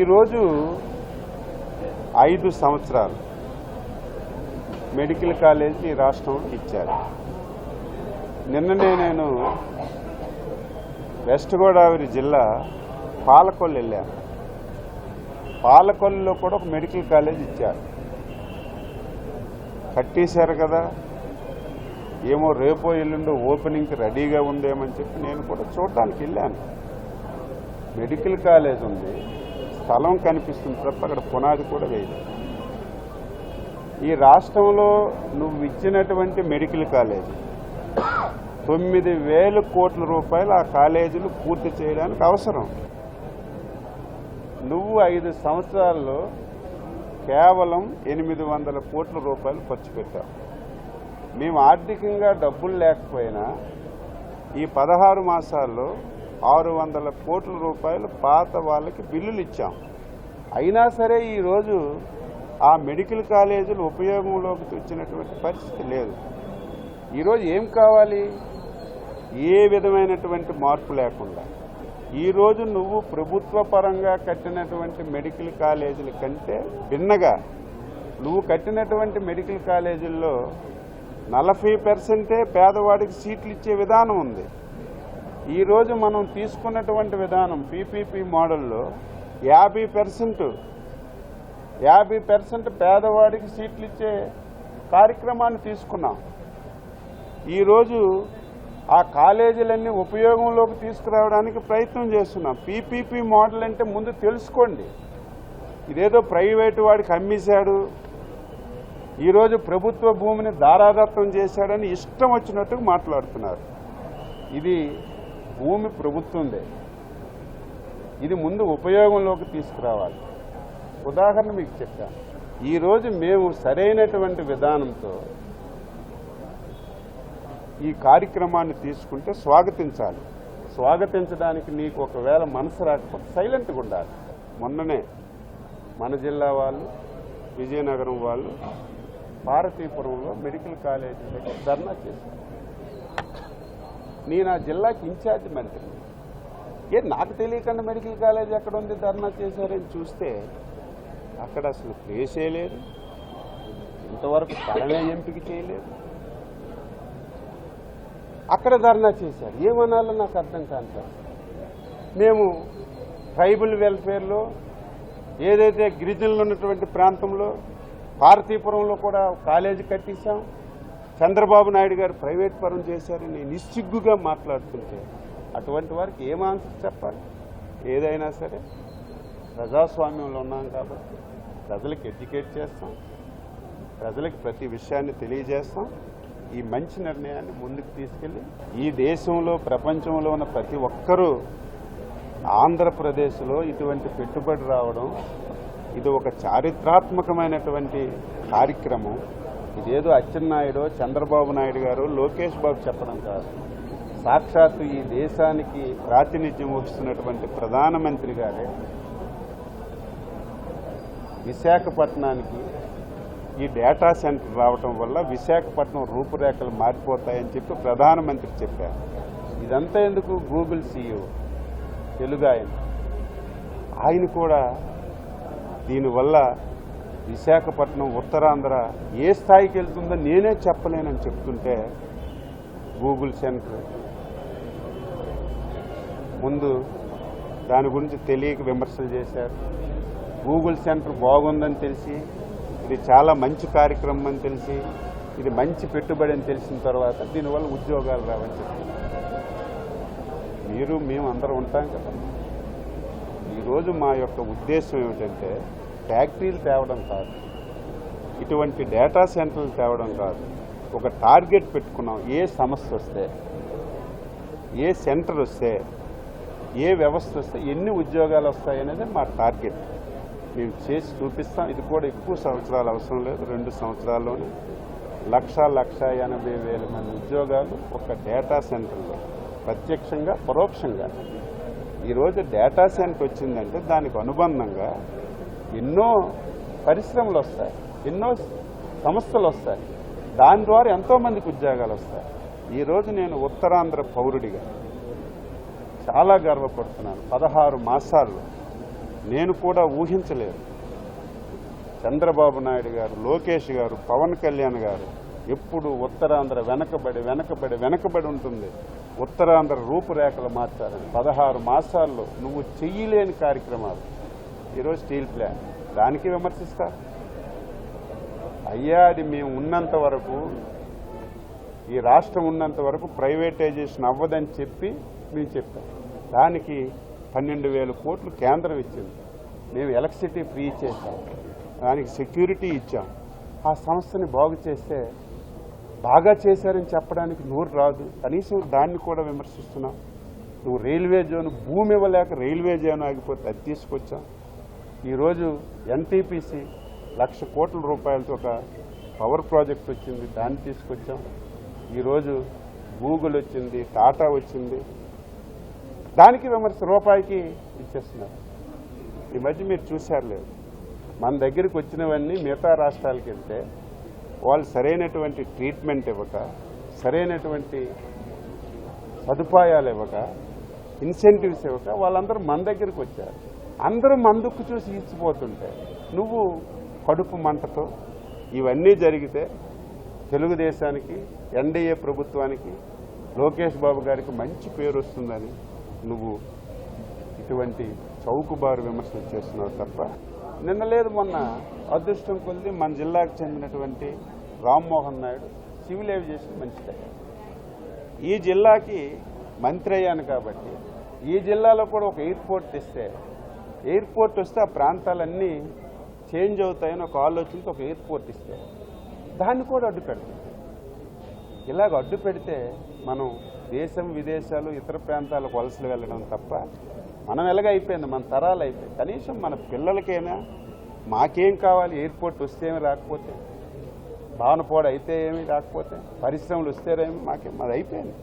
ఈరోజు ఐదు సంవత్సరాలు మెడికల్ కాలేజీ ఈ రాష్ట్రంలో ఇచ్చారు. నిన్ననే నేను వెస్ట్ గోదావరి జిల్లా పాలకొల్లు వెళ్ళాను. పాలకొల్లులో కూడా ఒక మెడికల్ కాలేజ్ ఇచ్చారు. కట్టేశారు కదా. ఏమో రేపో ఎల్లుండో ఓపెనింగ్కి రెడీగా ఉందేమని చెప్పి నేను కూడా చూడటానికి వెళ్ళాను. మెడికల్ కాలేజ్ ఉంది. స్థలం కనిపిస్తుంది తప్ప అక్కడ పునాది కూడా వేయలేదు ఈ రాష్ట్రంలో నువ్వు ఇచ్చినటువంటి మెడికల్ కాలేజ్ తొమ్మిది వేల కోట్ల రూపాయలు ఆ కాలేజీలు పూర్తి చేయడానికి అవసరం. నువ్వు ఐదు సంవత్సరాల్లో కేవలం ఎనిమిది వందల కోట్ల రూపాయలు ఖర్చు పెట్టావు. మేము ఆర్థికంగా డబ్బులు లేకపోయినా ఈ పదహారు మాసాల్లో ఆరు వందల కోట్ల రూపాయలు పాత వాళ్ళకి బిల్లులు ఇచ్చాం. అయినా సరే ఈరోజు ఆ మెడికల్ కాలేజీలు ఉపయోగంలోకి తెచ్చినటువంటి పరిస్థితి లేదు. ఈరోజు ఏం కావాలి? ఏ విధమైనటువంటి మార్పు లేకుండా. ఈరోజు నువ్వు ప్రభుత్వ పరంగా కట్టినటువంటి మెడికల్ కాలేజీల కంటే భిన్నగా నువ్వు కట్టినటువంటి మెడికల్ కాలేజీల్లో నలభై పర్సెంటే పేదవాడికి సీట్లు ఇచ్చే విధానం ఉంది. ఈరోజు మనం తీసుకున్నటువంటి విధానం పీపీపీ మోడల్లో యాభై పర్సెంట్ యాభై పర్సెంట్ పేదవాడికి సీట్లు ఇచ్చే కార్యక్రమాన్ని తీసుకున్నాం. ఈరోజు ఆ కాలేజీలన్నీ ఉపయోగంలోకి తీసుకురావడానికి ప్రయత్నం చేస్తున్నాం. పీపీపీ మోడల్ అంటే ముందు తెలుసుకోండి. ఇదేదో ప్రైవేటు వాడికి అమ్మేశాడు. ఈరోజు ప్రభుత్వ భూమిని దారాదత్తం చేశాడని ఇష్టం వచ్చినట్టుగా మాట్లాడుతున్నారు. ఇది భూమి ప్రభుత్వందే. ఇది ముందు ఉపయోగంలోకి తీసుకురావాలి. ఉదాహరణ మీకు చెప్పాను ఈరోజు మేము సరైనటువంటి విధానంతో ఈ కార్యక్రమాన్ని తీసుకుంటే స్వాగతించాలి. స్వాగతించడానికి నీకు ఒకవేళ మనసు రాకపోతే సైలెంట్గా ఉండాలి. మొన్ననే మన జిల్లా వాళ్ళు విజయనగరం వాళ్ళు భారతీపురంలో మెడికల్ కాలేజీ దగ్గర ధర్నా చేశారు. నేను ఆ జిల్లాకి ఇన్ఛార్జ్ మంత్రి ఏ నాకు తెలియకుండా మెడికల్ కాలేజ్ ఎక్కడ ఉంది ధర్నా చేశారని చూస్తే అక్కడ అసలు ప్లేసే లేదు ఇంతవరకు స్థలమే ఎంపిక చేయలేదు. అక్కడ ధర్నా చేశారు. ఏమనాలో నాకు అర్థం కాదు మేము ట్రైబల్ వెల్ఫేర్లో ఏదైతే గిరిజనులు ఉన్నటువంటి ప్రాంతంలో భారతీపురంలో కూడా కాలేజీ కట్టించాం. చంద్రబాబు నాయుడు గారు ప్రైవేట్ పరం చేశారని నిస్సిగ్గుగా మాట్లాడుతుంటే అటువంటి వారికి ఏం ఆన్సర్ చెప్పాలి? ఏదైనా సరే ప్రజాస్వామ్యంలో ఉన్నాం కాబట్టి ప్రజలకు ఎడ్యుకేట్ చేస్తాం. ప్రజలకు ప్రతి విషయాన్ని తెలియజేస్తాం. ఈ మంచి నిర్ణయాన్ని ముందుకు తీసుకెళ్ళి ఈ దేశంలో ప్రపంచంలో ఉన్న ప్రతి ఒక్కరూ ఆంధ్రప్రదేశ్లో ఇటువంటి పెట్టుబడి రావడం ఇది ఒక చారిత్రాత్మకమైనటువంటి కార్యక్రమం. ఇదేదో అచ్చెన్నాయుడు చంద్రబాబు నాయుడు గారు లోకేష్ బాబు చెప్పడం కాదు. సాక్షాత్తు ఈ దేశానికి ప్రాతినిధ్యం వహిస్తున్నటువంటి ప్రధానమంత్రి గారే విశాఖపట్నానికి ఈ డేటా సెంటర్ రావటం వల్ల విశాఖపట్నం రూపురేఖలు మారిపోతాయని చెప్పి ప్రధానమంత్రి చెప్పారు. ఇదంతా ఎందుకు? గూగుల్ సీఈఓ తెలుగు ఆయన. ఆయన కూడా దీనివల్ల విశాఖపట్నం ఉత్తరాంధ్ర ఏ స్థాయికి వెళ్తుందో నేనే చెప్పలేనని చెప్తుంటే గూగుల్ సెంటర్ ముందు దాని గురించి తెలియక విమర్శలు చేశారు. గూగుల్ సెంటర్ బాగుందని తెలిసి ఇది చాలా మంచి కార్యక్రమం అని తెలిసి ఇది మంచి పెట్టుబడి అని తెలిసిన తర్వాత దీనివల్ల ఉద్యోగాలు రావని చెప్పి. మీరు మేము అందరం ఉంటాం కదా. ఈరోజు మా యొక్క ఉద్దేశం ఏమిటంటే ఫ్యాక్టరీలు తేవడం కాదు. ఇటువంటి డేటా సెంటర్లు తేవడం కాదు. ఒక టార్గెట్ పెట్టుకున్నాం. ఏ సమస్య వస్తే ఏ సెంటర్ వస్తే ఏ వ్యవస్థ వస్తే ఎన్ని ఉద్యోగాలు వస్తాయనేది మా టార్గెట్. మేము చేసి చూపిస్తాం. ఇది కూడా ఎక్కువ సంవత్సరాలు అవసరం లేదు. రెండు సంవత్సరాల్లోనే లక్ష లక్ష ఎనభై వేల మంది ఉద్యోగాలు ఒక డేటా సెంటర్లో. ప్రత్యక్షంగా పరోక్షంగా. ఈరోజు డేటా సెంటర్ వచ్చిందంటే దానికి అనుబంధంగా ఎన్నో పరిశ్రమలు వస్తాయి ఎన్నో సంస్థలు వస్తాయి. దాని ద్వారా ఎంతోమందికి ఉద్యోగాలు వస్తాయి. ఈరోజు నేను ఉత్తరాంధ్ర పౌరుడిగా. చాలా గర్వపడుతున్నాను. పదహారు మాసాల్లో నేను కూడా ఊహించలేదు. చంద్రబాబు నాయుడు గారు లోకేష్ గారు పవన్ కళ్యాణ్ గారు ఎప్పుడు ఉత్తరాంధ్ర వెనకబడి వెనకబడి వెనకబడి ఉంటుంది. ఉత్తరాంధ్ర రూపురేఖలు మార్చాలని పదహారు మాసాల్లో నువ్వు చెయ్యలేని కార్యక్రమాలు. ఈరోజు స్టీల్ ప్లాంట్ దానికి విమర్శిస్తా. అయ్యా అది మేము ఉన్నంత వరకు ఈ రాష్ట్రం ఉన్నంత వరకు ప్రైవేటైజేషన్ అవ్వదని చెప్పి మేము చెప్పాం. దానికి పన్నెండు వేల కోట్లు కేంద్రం ఇచ్చింది. మేము ఎలక్ట్రిసిటీ ఫ్రీ చేశాం. దానికి సెక్యూరిటీ ఇచ్చాం. ఆ సంస్థని బాగు చేస్తే బాగా చేశారని చెప్పడానికి నోరు రాదు. కనీసం దాన్ని కూడా విమర్శిస్తున్నాం. నువ్వు రైల్వే జోన్ భూమి ఇవ్వలేక రైల్వే జోన్ ఆగిపోతే అది తీసుకొచ్చాం. ఈరోజు ఎన్టీపీసీ లక్ష కోట్ల రూపాయలతో ఒక పవర్ ప్రాజెక్ట్ వచ్చింది దాన్ని తీసుకొచ్చాం. ఈరోజు గూగుల్ వచ్చింది టాటా వచ్చింది. దానికి విమర్శ రూపాయికి ఇచ్చేస్తున్నారు. ఈ మధ్య మీరు చూశారు లేదు. మన దగ్గరికి వచ్చినవన్నీ మిగతా రాష్ట్రాలకు వెళ్తే వాళ్ళు సరైనటువంటి ట్రీట్మెంట్ ఇవ్వక సరైనటువంటి సదుపాయాలు ఇవ్వక ఇన్సెంటివ్స్ ఇవ్వక వాళ్ళందరూ మన దగ్గరికి వచ్చారు. అందరూ మందుకు చూసి ఇచ్చిపోతుంటే నువ్వు కడుపు మంటతో ఇవన్నీ జరిగితే తెలుగుదేశానికి ఎన్డీఏ ప్రభుత్వానికి లోకేష్ బాబు గారికి మంచి పేరు వస్తుందని నువ్వు ఇటువంటి చౌకబారు విమర్శలు చేస్తున్నావు తప్ప నిన్న లేదు మొన్న అదృష్టం కొద్ది మన జిల్లాకు చెందినటువంటి రామ్మోహన్ నాయుడు సివిల్ ఏవియేషన్ మంచిదే ఈ జిల్లాకి మంత్రి అయ్యాను కాబట్టి ఈ జిల్లాలో కూడా ఒక ఎయిర్పోర్ట్ ఇస్తే ఎయిర్పోర్ట్ వస్తే ఆ ప్రాంతాలన్నీ చేంజ్ అవుతాయని ఒక ఆలోచనతో ఒక ఎయిర్పోర్ట్ ఇస్తే దాన్ని కూడా అడ్డు పెడతాం. ఇలాగ అడ్డు పెడితే మనం దేశం విదేశాలు ఇతర ప్రాంతాలకు వలసలు వెళ్ళడం తప్ప మనం ఎలాగ అయిపోయింది? మన తరాలు అయిపోయింది. కనీసం మన పిల్లలకైనా మాకేం కావాలి? ఎయిర్పోర్ట్ వస్తే ఏమి రాకపోతే? భావనపోడు అయితే ఏమి రాకపోతే? పరిశ్రమలు వస్తేనేమి మాకేం? అది అయిపోయింది.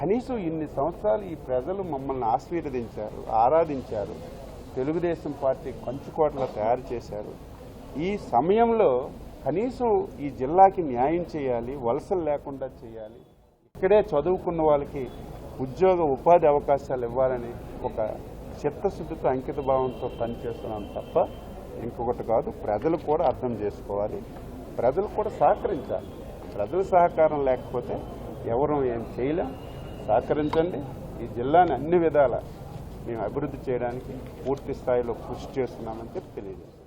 కనీసం ఇన్ని సంవత్సరాలు ఈ ప్రజలు మమ్మల్ని ఆశీర్వదించారు ఆరాధించారు. తెలుగుదేశం పార్టీ కంచుకోటలా తయారు చేశారు. ఈ సమయంలో కనీసం ఈ జిల్లాకి న్యాయం చేయాలి వలసలు లేకుండా చేయాలి ఇక్కడే చదువుకున్న వాళ్ళకి ఉద్యోగ ఉపాధి అవకాశాలు ఇవ్వాలని ఒక చిత్తశుద్ధితో అంకిత భావంతో పనిచేస్తున్నాం తప్ప ఇంకొకటి కాదు ప్రజలు కూడా అర్థం చేసుకోవాలి. ప్రజలు కూడా సహకరించాలి. ప్రజల సహకారం లేకపోతే ఎవరు ఏం చేయలేం. సహకరించండి. ఈ జిల్లాని అన్ని విధాల మేము అభివృద్ధి చేయడానికి పూర్తి స్థాయిలో కృషి చేస్తున్నామని చెప్పి తెలియజేస్తాం